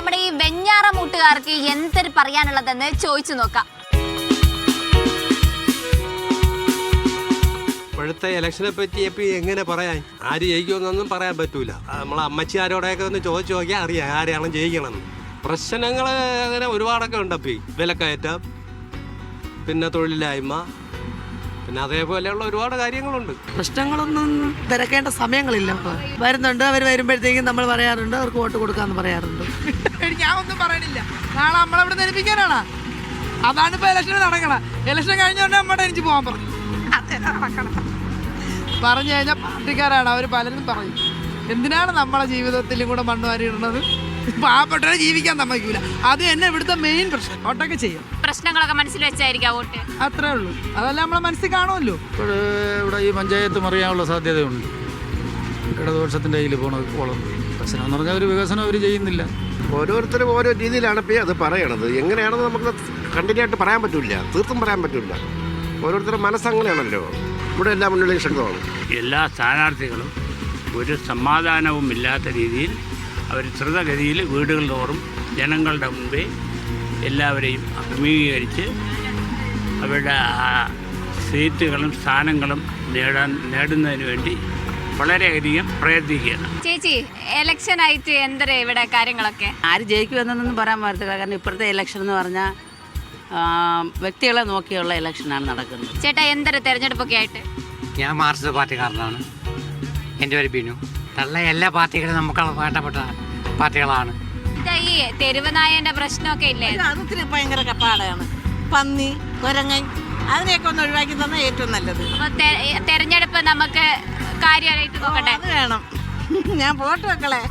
നമ്മുടെ ഈ വെഞ്ഞാറമൂട്ടുകാർക്ക് എന്തൊരു പറയാനുള്ളതെന്ന് ചോദിച്ചു നോക്കാം. ഇപ്പോഴത്തെ ഇലക്ഷനെ പറ്റി എപ്പി എങ്ങനെ പറയാൻ? ആര് ജയിക്കുമെന്നൊന്നും പറയാൻ പറ്റൂല. നമ്മളെ അമ്മച്ചിയാരോടെയൊക്കെ ഒന്ന് ചോദിച്ചു നോക്കിയാൽ അറിയാം ആരെയാണ് ജയിക്കണം പ്രശ്നങ്ങൾ അങ്ങനെ ഒരുപാടൊക്കെ ഉണ്ട് അപ്പം വിലക്കയറ്റം പിന്നെ തൊഴിലില്ലായ്മ പിന്നെ അതേപോലെയുള്ള ഒരുപാട് കാര്യങ്ങളുണ്ട്. പ്രശ്നങ്ങളൊന്നും തിരക്കേണ്ട സമയങ്ങളില്ല വരുന്നുണ്ട് അവർ വരുമ്പോഴത്തേക്കും നമ്മൾ പറയാറുണ്ട് അവർക്ക് വോട്ട് കൊടുക്കാമെന്ന് പറയാറുണ്ട്. ഞാൻ ഒന്നും പറയണില്ല. നാളെ നമ്മളവിടെ ധരിപ്പിക്കാനാണ്. അതാണ് ഇപ്പൊ ഇലക്ഷൻ നടക്കണ. ഇലക്ഷൻ കഴിഞ്ഞോണ്ട് നമ്മുടെ എനിക്ക് പോകാൻ പറഞ്ഞു. നടക്കണം. പറഞ്ഞു കഴിഞ്ഞാൽ പാർട്ടിക്കാരാണ് അവർ പലരും പറയും. എന്തിനാണ് നമ്മളെ ജീവിതത്തിലും കൂടെ മണ്ണ് വാരിയിടുന്നത് പാവപ്പെട്ടവരെ ജീവിക്കാൻ സമ്മതിക്കൂല. അത് തന്നെ ഇവിടുത്തെ മെയിൻ പ്രശ്നം. ഓട്ടൊക്കെ ചെയ്യും. പ്രശ്നങ്ങളൊക്കെ മനസ്സിൽ വെച്ചായിരിക്കാം വോട്ട്. അത്രേ ഉള്ളൂ. അതെല്ലാം നമ്മളെ മനസ്സിൽ കാണുമല്ലോ. ഇപ്പോൾ ഇവിടെ ഈ പഞ്ചായത്ത് മറിയാനുള്ള സാധ്യതയുണ്ട്. ഇടതുപക്ഷത്തിന്റെ കയ്യിൽ പോണത് പോണത് പ്രശ്നം എന്ന് പറഞ്ഞാൽ ഒരു വികസനം അവർ ചെയ്യുന്നില്ല. ഓരോരുത്തരും ഓരോ രീതിയിലാണ് ഇപ്പോൾ അത് പറയണത്. എങ്ങനെയാണെന്ന് നമുക്ക് കണ്ടിന്യൂ ആയിട്ട് പറയാൻ പറ്റില്ല. തീർത്തും പറയാൻ പറ്റില്ല. ഓരോരുത്തരുടെ മനസ്സങ്ങനെയാണല്ലോ ഇവിടെ എല്ലാ മുന്നണിയും ശക്തമാണ്. എല്ലാ സ്ഥാനാർത്ഥികളും ഒരു സമാധാനവും ഇല്ലാത്ത രീതിയിൽ അവർ ദ്രുതഗതിയിൽ വീടുകൾ തോറും ജനങ്ങളുടെ മുമ്പേ എല്ലാവരെയും അഭിമുഖീകരിച്ച് അവരുടെ ആ സീറ്റുകളും സ്ഥാനങ്ങളും നേടാൻ നേടുന്നതിന് വേണ്ടി വളരെയധികം പ്രയത്നിക്കുകയാണ്. ചേച്ചി ഇലക്ഷൻ ആയിട്ട് എന്തര ഇവിടെ കാര്യങ്ങളൊക്കെ? ആര് ജയിക്കുമെന്നൊന്നും പറയാൻ പറ്റത്തില്ല കാരണം ഇപ്പോഴത്തെ ഇലക്ഷൻ എന്ന് പറഞ്ഞാൽ വ്യക്തികളെ നോക്കിയുള്ള ഇലക്ഷനാണ് നടക്കുന്നത്. ചേട്ടാ എന്തര തെരഞ്ഞെടുപ്പൊക്കെ ആയിട്ട്? ഞാൻ മാർക്സിസ്റ്റ് പാർട്ടിക്കാരനാണ്. എന്റെ പേര് ബിനു. തള്ള എല്ലാ പാർട്ടികളും നമുക്ക് വേണ്ടപ്പെട്ട പാർട്ടികളാണ്. ഇതാ ഈ തെരുവ് നായന്റെ പ്രശ്നമൊക്കെ ഇല്ലേ? അതൊത്തിരി ഭയങ്കര കപ്പാടയാണ് പന്നി കുരങ്ങൻ അതിനെയൊക്കെ ഒന്ന് ഒഴിവാക്കി തന്നാൽ ഏറ്റവും നല്ലത്. തെരഞ്ഞെടുപ്പ് നമുക്ക് കാര്യമായിട്ട് നോക്കട്ടെ? അത് വേണം. ഞാൻ പോട്ട് വെക്കളെ